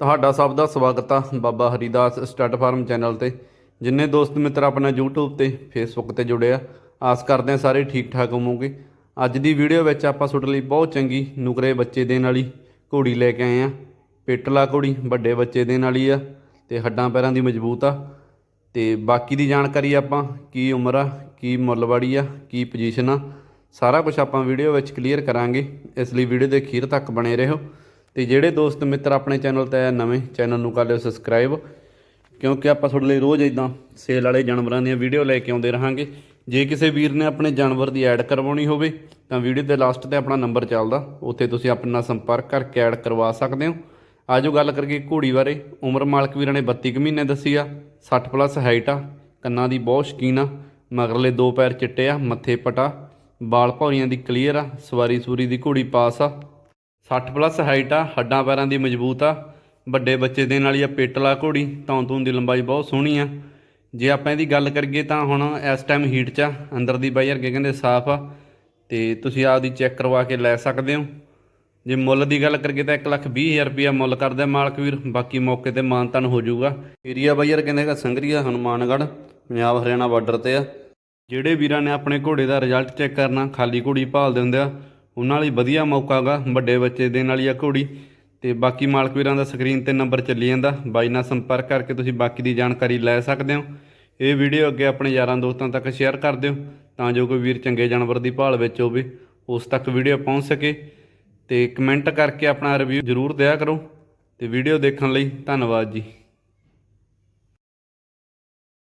ਤੁਹਾਡਾ ਸਭ ਦਾ ਸਵਾਗਤ ਆ Baba Haridas stud farm channel ਤੇ। ਜਿੰਨੇ ਦੋਸਤ ਮਿੱਤਰ ਆਪਣਾ YouTube ਤੇ, Facebook ਤੇ ਜੁੜੇ ਆ, ਆਸ ਕਰਦੇ ਆ ਸਾਰੇ ਠੀਕ ਠਾਕ ਹੋਵੋਗੇ। ਅੱਜ ਦੀ ਵੀਡੀਓ ਵਿੱਚ ਆਪਾਂ ਤੁਹਾਡੇ ਲਈ ਬਹੁਤ ਚੰਗੀ ਨੁਕਰੇ ਬੱਚੇ ਦੇਣ ਵਾਲੀ ਘੋੜੀ ਲੈ ਕੇ ਆਏ ਆ। ਪੇਟਲਾ ਘੋੜੀ, ਵੱਡੇ ਬੱਚੇ ਦੇਣ ਵਾਲੀ ਆ ਤੇ ਹੱਡਾਂ ਪੈਰਾਂ ਦੀ ਮਜ਼ਬੂਤ ਆ। ਤੇ ਬਾਕੀ ਦੀ ਜਾਣਕਾਰੀ ਆਪਾਂ ਕੀ ਉਮਰ ਆ, ਕੀ ਮੁੱਲਵਾੜੀ ਆ, ਕੀ ਪੋਜੀਸ਼ਨ ਆ, ਸਾਰਾ ਕੁਝ ਆਪਾਂ ਵੀਡੀਓ ਵਿੱਚ ਕਲੀਅਰ ਕਰਾਂਗੇ। ਇਸ ਲਈ ਵੀਡੀਓ ਦੇ ਅਖੀਰ ਤੱਕ ਬਣੇ ਰਹੋ। ਤੇ ਜਿਹੜੇ ਦੋਸਤ ਮਿੱਤਰ ਆਪਣੇ ਚੈਨਲ ਤੇ ਆਏ ਨਵੇਂ, ਚੈਨਲ ਨੂੰ ਕਰ ਲਿਓ ਸਬਸਕ੍ਰਾਈਬ, ਕਿਉਂਕਿ ਆਪਾਂ ਤੁਹਾਡੇ ਲਈ ਰੋਜ਼ ਇਦਾਂ ਸੇਲ ਵਾਲੇ ਜਾਨਵਰਾਂ ਦੀਆਂ ਵੀਡੀਓ ਲੈ ਕੇ ਆਉਂਦੇ ਰਹਾਂਗੇ। ਜੇ ਕਿਸੇ ਵੀਰ ਨੇ ਆਪਣੇ ਜਾਨਵਰ ਦੀ ਐਡ ਕਰਵਾਉਣੀ ਹੋਵੇ, ਤਾਂ ਵੀਡੀਓ ਦੇ ਲਾਸਟ ਤੇ ਆਪਣਾ ਨੰਬਰ ਚੱਲਦਾ, ਉੱਥੇ ਤੁਸੀਂ ਆਪਣੇ ਨਾਲ ਸੰਪਰਕ ਕਰਕੇ ਐਡ ਕਰਵਾ ਸਕਦੇ ਹੋ। ਆਜੋ ਗੱਲ ਕਰੀਏ ਘੋੜੀ ਬਾਰੇ। ਉਮਰ ਮਾਲਕ ਵੀਰਾਂ ਨੇ 32 ਕੁ ਮਹੀਨੇ ਦੱਸੀ ਆ 60 ਪਲੱਸ ਹਾਈਟ ਆ, ਕੰਨਾਂ ਦੀ ਬਹੁਤ ਸ਼ਕੀਨ ਆ, ਮਗਰਲੇ ਦੋ ਪੈਰ ਚਿੱਟੇ ਆ, ਮੱਥੇ ਪਟਾ ਬਾਲ ਭੌਰੀਆਂ ਦੀ ਕਲੀਅਰ ਆ, ਸਵਾਰੀ ਸੂਰੀ ਦੀ ਘੋੜੀ ਪਾਸ ਆ। 60 ਪਲੱਸ ਹਾਈਟ ਆ, ਹੱਡਾਂ ਪੈਰਾਂ ਦੀ ਮਜ਼ਬੂਤ ਆ। ਵੱਡੇ ਬੱਚੇ ਦੇ ਨਾਲ ਹੀ ਆ ਪੇਟਲਾ ਘੋੜੀ, ਤੌਂ ਤੂੰ ਦੀ ਲੰਬਾਈ ਬਹੁਤ ਸੋਹਣੀ ਆ। ਜੇ ਆਪਾਂ ਇਹਦੀ ਗੱਲ ਕਰੀਏ ਤਾਂ ਹੁਣ ਇਸ ਟਾਈਮ ਹੀਟ 'ਚ ਆ, ਅੰਦਰ ਦੀ ਬਾਈ ਵਰਗੇ ਕਹਿੰਦੇ ਸਾਫ਼ ਆ। ਤੇ ਤੁਸੀਂ ਆਪਦੀ ਚੈੱਕ ਕਰਵਾ ਕੇ ਲੈ ਸਕਦੇ ਹੋ। ਜੇ ਮੁੱਲ ਦੀ ਗੱਲ ਕਰੀਏ ਤਾਂ 120000 ਰੁਪਇਆ ਮੁੱਲ ਕਰਦਾ ਮਾਲਕ ਵੀਰ, ਬਾਕੀ ਮੌਕੇ ਤੇ ਮਾਨਤਨ ਹੋ ਜਾਊਗਾ। ਏਰੀਆ ਬਾਈਰ ਕਹਿੰਦੇ ਹੈਗਾ ਸੰਗਰੀਆ, ਹਨੂਮਾਨਗੜ੍ਹ, ਪੰਜਾਬ, ਹਰਿਆਣਾ ਬਾਰਡਰ ਤੇ ਆ। ਜਿਹੜੇ ਵੀਰਾਂ ਨੇ ਆਪਣੇ ਘੋੜੇ ਦਾ ਰਿਜ਼ਲਟ ਚੈੱਕ ਕਰਨਾ, ਖਾਲੀ ਘੋੜੀ ਭਾਲਦੇ ਹੁੰਦੇ ਆ। ਉਹਨਾਂ ਲਈ ਵਧੀਆ ਮੌਕਾ ਗਾ, ਵੱਡੇ ਬੱਚੇ ਦੇਣ ਵਾਲੀ ਆ ਘੋੜੀ। ਤੇ ਬਾਕੀ ਮਾਲਕ ਵੀਰਾਂ ਦਾ ਸਕਰੀਨ ਤੇ ਨੰਬਰ ਚੱਲੀ ਜਾਂਦਾ। ਬਾਈ ਨਾਲ ਸੰਪਰਕ ਕਰਕੇ ਤੁਸੀਂ ਬਾਕੀ ਦੀ ਜਾਣਕਾਰੀ ਲੈ ਸਕਦੇ ਹੋ। ਇਹ ਵੀਡੀਓ ਅੱਗੇ ਆਪਣੇ ਯਾਰਾਂ ਦੋਸਤਾਂ ਤੱਕ ਸ਼ੇਅਰ ਕਰ ਦਿਓ, ਤਾਂ ਜੋ ਕੋਈ ਵੀਰ ਚੰਗੇ ਜਾਨਵਰ ਦੀ ਭਾਲ ਵਿੱਚ ਹੋਵੇ, ਉਸ ਤੱਕ ਵੀਡੀਓ ਪਹੁੰਚ ਸਕੇ। ਤੇ ਕਮੈਂਟ ਕਰਕੇ ਆਪਣਾ ਰਿਵਿਊ ਜ਼ਰੂਰ ਦਿਆ ਕਰੋ। ਤੇ ਵੀਡੀਓ ਦੇਖਣ ਲਈ ਧੰਨਵਾਦ ਜੀ।